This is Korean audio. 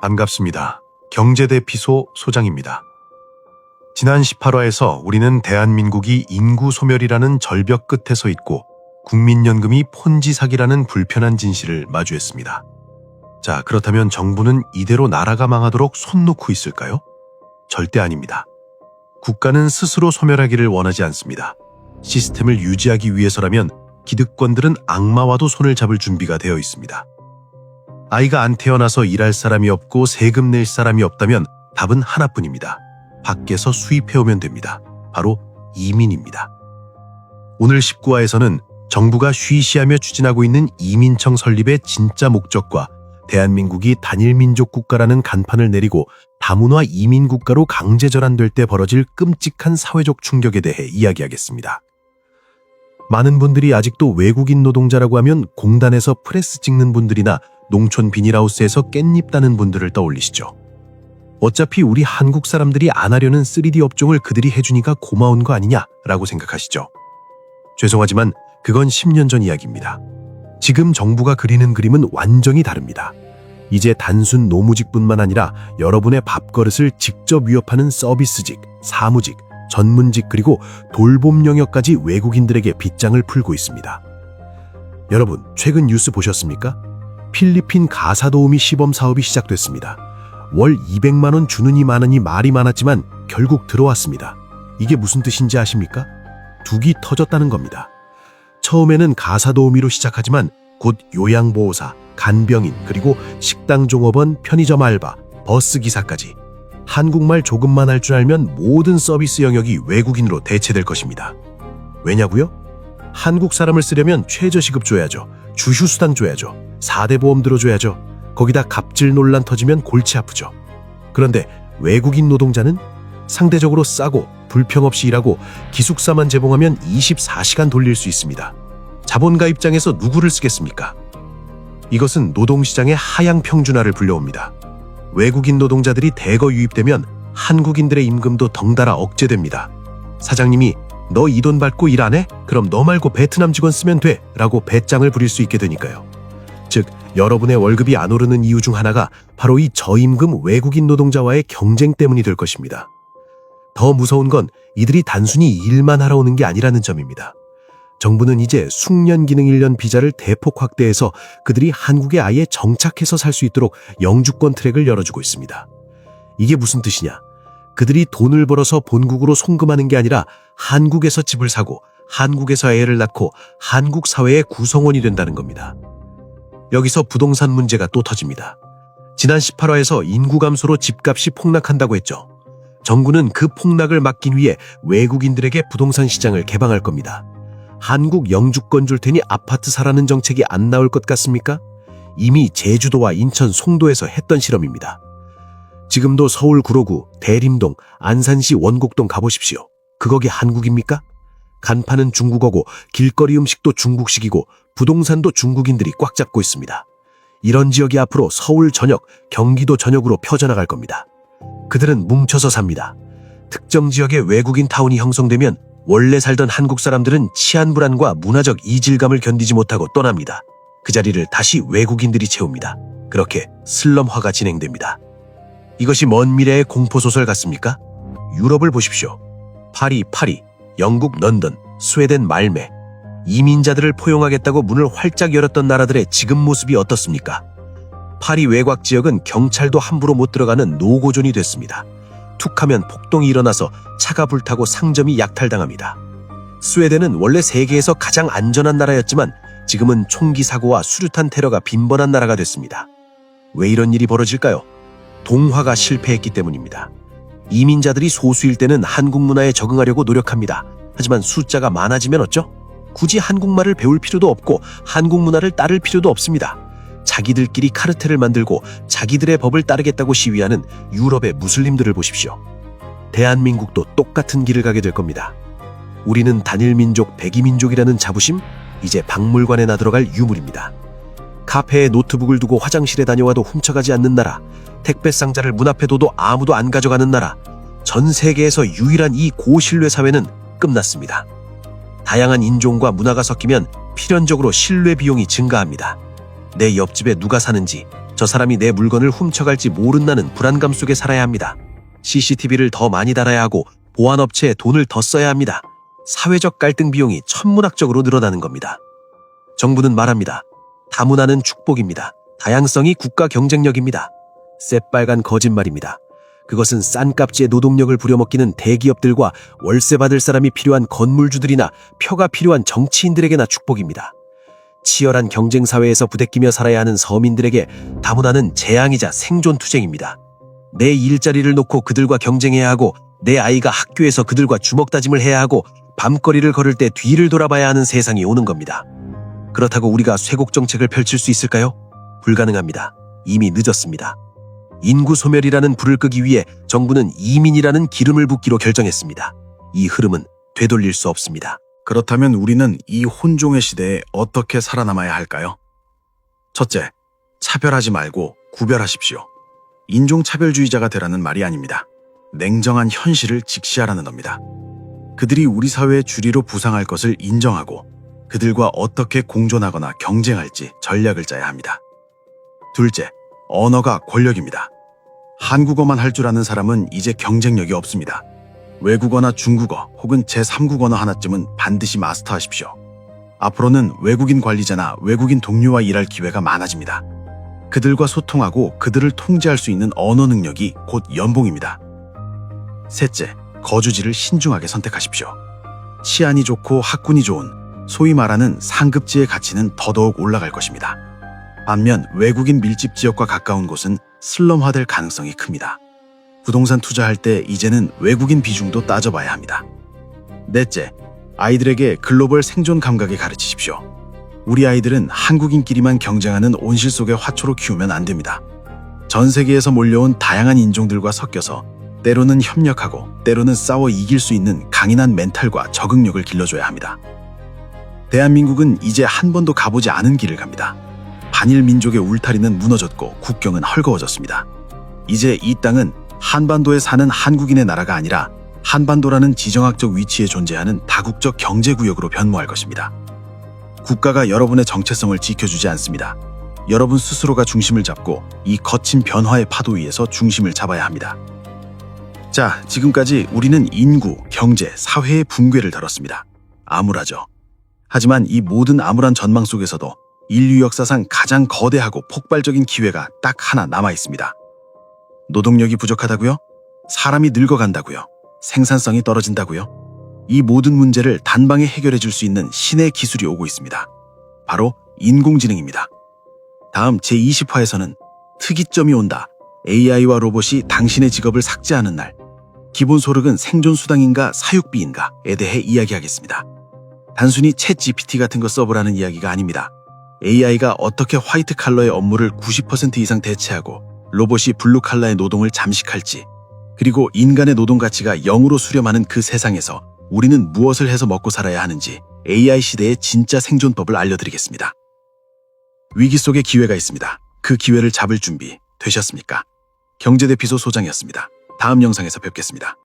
반갑습니다. 경제대 피소 소장입니다. 지난 18화에서 우리는 대한민국이 인구 소멸이라는 절벽 끝에 서 있고 국민연금이 폰지 사기라는 불편한 진실을 마주했습니다. 자, 그렇다면 정부는 이대로 나라가 망하도록 손 놓고 있을까요? 절대 아닙니다. 국가는 스스로 소멸하기를 원하지 않습니다. 시스템을 유지하기 위해서라면 기득권들은 악마와도 손을 잡을 준비가 되어 있습니다. 아이가 안 태어나서 일할 사람이 없고 세금 낼 사람이 없다면 답은 하나뿐입니다. 밖에서 수입해오면 됩니다. 바로 이민입니다. 오늘 19화에서는 정부가 쉬쉬하며 추진하고 있는 이민청 설립의 진짜 목적과 대한민국이 단일민족 국가라는 간판을 내리고 다문화 이민 국가로 강제 전환될 때 벌어질 끔찍한 사회적 충격에 대해 이야기하겠습니다. 많은 분들이 아직도 외국인 노동자라고 하면 공단에서 프레스 찍는 분들이나 농촌 비닐하우스에서 깻잎 따는 분들을 떠올리시죠. 어차피 우리 한국 사람들이 안 하려는 3D 업종을 그들이 해주니까 고마운 거 아니냐라고 생각하시죠. 죄송하지만 그건 10년 전 이야기입니다. 지금 정부가 그리는 그림은 완전히 다릅니다. 이제 단순 노무직뿐만 아니라 여러분의 밥그릇을 직접 위협하는 서비스직, 사무직, 전문직 그리고 돌봄 영역까지 외국인들에게 빗장을 풀고 있습니다. 여러분, 최근 뉴스 보셨습니까? 필리핀 가사도우미 시범 사업이 시작됐습니다. 월 200만 원 주느니 마느니 말이 많았지만 결국 들어왔습니다. 이게 무슨 뜻인지 아십니까? 둑이 터졌다는 겁니다. 처음에는 가사도우미로 시작하지만 곧 요양보호사, 간병인, 그리고 식당 종업원, 편의점 알바, 버스 기사까지 한국말 조금만 할 줄 알면 모든 서비스 영역이 외국인으로 대체될 것입니다. 왜냐고요? 한국 사람을 쓰려면 최저시급 줘야죠. 주휴수당 줘야죠. 4대 보험 들어줘야죠. 거기다 갑질 논란 터지면 골치 아프죠. 그런데 외국인 노동자는 상대적으로 싸고 불평 없이 일하고 기숙사만 제공하면 24시간 돌릴 수 있습니다. 자본가 입장에서 누구를 쓰겠습니까? 이것은 노동시장의 하향 평준화를 불려옵니다. 외국인 노동자들이 대거 유입되면 한국인들의 임금도 덩달아 억제됩니다. 사장님이 너 이 돈 받고 일 안 해? 그럼 너 말고 베트남 직원 쓰면 돼. 라고 배짱을 부릴 수 있게 되니까요. 즉, 여러분의 월급이 안 오르는 이유 중 하나가 바로 이 저임금 외국인 노동자와의 경쟁 때문이 될 것입니다. 더 무서운 건 이들이 단순히 일만 하러 오는 게 아니라는 점입니다. 정부는 이제 숙련 기능 1년 비자를 대폭 확대해서 그들이 한국에 아예 정착해서 살 수 있도록 영주권 트랙을 열어주고 있습니다. 이게 무슨 뜻이냐? 그들이 돈을 벌어서 본국으로 송금하는 게 아니라 한국에서 집을 사고 한국에서 애를 낳고 한국 사회의 구성원이 된다는 겁니다. 여기서 부동산 문제가 또 터집니다. 지난 18화에서 인구 감소로 집값이 폭락한다고 했죠. 정부는 그 폭락을 막기 위해 외국인들에게 부동산 시장을 개방할 겁니다. 한국 영주권 줄 테니 아파트 사라는 정책이 안 나올 것 같습니까? 이미 제주도와 인천, 송도에서 했던 실험입니다. 지금도 서울 구로구, 대림동, 안산시 원곡동 가보십시오. 그거기 한국입니까? 간판은 중국어고 길거리 음식도 중국식이고 부동산도 중국인들이 꽉 잡고 있습니다. 이런 지역이 앞으로 서울 전역, 경기도 전역으로 펴져나갈 겁니다. 그들은 뭉쳐서 삽니다. 특정 지역의 외국인 타운이 형성되면 원래 살던 한국 사람들은 치안 불안과 문화적 이질감을 견디지 못하고 떠납니다. 그 자리를 다시 외국인들이 채웁니다. 그렇게 슬럼화가 진행됩니다. 이것이 먼 미래의 공포소설 같습니까? 유럽을 보십시오. 파리, 파리, 영국, 런던, 스웨덴, 말메. 이민자들을 포용하겠다고 문을 활짝 열었던 나라들의 지금 모습이 어떻습니까? 파리 외곽 지역은 경찰도 함부로 못 들어가는 노고존이 됐습니다. 툭하면 폭동이 일어나서 차가 불타고 상점이 약탈당합니다. 스웨덴은 원래 세계에서 가장 안전한 나라였지만 지금은 총기 사고와 수류탄 테러가 빈번한 나라가 됐습니다. 왜 이런 일이 벌어질까요? 동화가 실패했기 때문입니다. 이민자들이 소수일 때는 한국 문화에 적응하려고 노력합니다. 하지만 숫자가 많아지면 어쩌? 굳이 한국말을 배울 필요도 없고 한국 문화를 따를 필요도 없습니다. 자기들끼리 카르텔을 만들고 자기들의 법을 따르겠다고 시위하는 유럽의 무슬림들을 보십시오. 대한민국도 똑같은 길을 가게 될 겁니다. 우리는 단일민족, 백이민족이라는 자부심? 이제 박물관에 나들어갈 유물입니다. 카페에 노트북을 두고 화장실에 다녀와도 훔쳐가지 않는 나라, 택배 상자를 문 앞에 둬도 아무도 안 가져가는 나라, 전 세계에서 유일한 이 고신뢰 사회는 끝났습니다. 다양한 인종과 문화가 섞이면 필연적으로 신뢰 비용이 증가합니다. 내 옆집에 누가 사는지, 저 사람이 내 물건을 훔쳐갈지 모른다는 불안감 속에 살아야 합니다. CCTV를 더 많이 달아야 하고 보안업체에 돈을 더 써야 합니다. 사회적 갈등 비용이 천문학적으로 늘어나는 겁니다. 정부는 말합니다. 다문화는 축복입니다. 다양성이 국가 경쟁력입니다. 새빨간 거짓말입니다. 그것은 싼 값지의 노동력을 부려먹기는 대기업들과 월세 받을 사람이 필요한 건물주들이나 표가 필요한 정치인들에게나 축복입니다. 치열한 경쟁 사회에서 부대끼며 살아야 하는 서민들에게 다문화는 재앙이자 생존 투쟁입니다. 내 일자리를 놓고 그들과 경쟁해야 하고 내 아이가 학교에서 그들과 주먹 다짐을 해야 하고 밤거리를 걸을 때 뒤를 돌아봐야 하는 세상이 오는 겁니다. 그렇다고 우리가 쇄국 정책을 펼칠 수 있을까요? 불가능합니다. 이미 늦었습니다. 인구 소멸이라는 불을 끄기 위해 정부는 이민이라는 기름을 붓기로 결정했습니다. 이 흐름은 되돌릴 수 없습니다. 그렇다면 우리는 이 혼종의 시대에 어떻게 살아남아야 할까요? 첫째, 차별하지 말고 구별하십시오. 인종차별주의자가 되라는 말이 아닙니다. 냉정한 현실을 직시하라는 겁니다. 그들이 우리 사회의 주리로 부상할 것을 인정하고 그들과 어떻게 공존하거나 경쟁할지 전략을 짜야 합니다. 둘째, 언어가 권력입니다. 한국어만 할 줄 아는 사람은 이제 경쟁력이 없습니다. 외국어나 중국어 혹은 제3국어나 하나쯤은 반드시 마스터하십시오. 앞으로는 외국인 관리자나 외국인 동료와 일할 기회가 많아집니다. 그들과 소통하고 그들을 통제할 수 있는 언어 능력이 곧 연봉입니다. 셋째, 거주지를 신중하게 선택하십시오. 치안이 좋고 학군이 좋은 소위 말하는 상급지의 가치는 더더욱 올라갈 것입니다. 반면 외국인 밀집 지역과 가까운 곳은 슬럼화될 가능성이 큽니다. 부동산 투자할 때 이제는 외국인 비중도 따져봐야 합니다. 넷째, 아이들에게 글로벌 생존 감각을 가르치십시오. 우리 아이들은 한국인끼리만 경쟁하는 온실 속의 화초로 키우면 안 됩니다. 전 세계에서 몰려온 다양한 인종들과 섞여서 때로는 협력하고 때로는 싸워 이길 수 있는 강인한 멘탈과 적응력을 길러줘야 합니다. 대한민국은 이제 한 번도 가보지 않은 길을 갑니다. 반일 민족의 울타리는 무너졌고 국경은 헐거워졌습니다. 이제 이 땅은 한반도에 사는 한국인의 나라가 아니라 한반도라는 지정학적 위치에 존재하는 다국적 경제구역으로 변모할 것입니다. 국가가 여러분의 정체성을 지켜주지 않습니다. 여러분 스스로가 중심을 잡고 이 거친 변화의 파도 위에서 중심을 잡아야 합니다. 자, 지금까지 우리는 인구, 경제, 사회의 붕괴를 다뤘습니다. 암울하죠. 하지만 이 모든 암울한 전망 속에서도 인류 역사상 가장 거대하고 폭발적인 기회가 딱 하나 남아 있습니다. 노동력이 부족하다고요? 사람이 늙어간다고요? 생산성이 떨어진다고요? 이 모든 문제를 단방에 해결해 줄 수 있는 신의 기술이 오고 있습니다. 바로 인공지능입니다. 다음 제20화에서는 특이점이 온다. AI와 로봇이 당신의 직업을 삭제하는 날. 기본 소득은 생존 수당인가 사육비인가에 대해 이야기하겠습니다. 단순히 챗 GPT 같은 거 써보라는 이야기가 아닙니다. AI가 어떻게 화이트 칼러의 업무를 90% 이상 대체하고 로봇이 블루 칼라의 노동을 잠식할지, 그리고 인간의 노동 가치가 0으로 수렴하는 그 세상에서 우리는 무엇을 해서 먹고 살아야 하는지 AI 시대의 진짜 생존법을 알려드리겠습니다. 위기 속에 기회가 있습니다. 그 기회를 잡을 준비 되셨습니까? 경제대피소 소장이었습니다. 다음 영상에서 뵙겠습니다.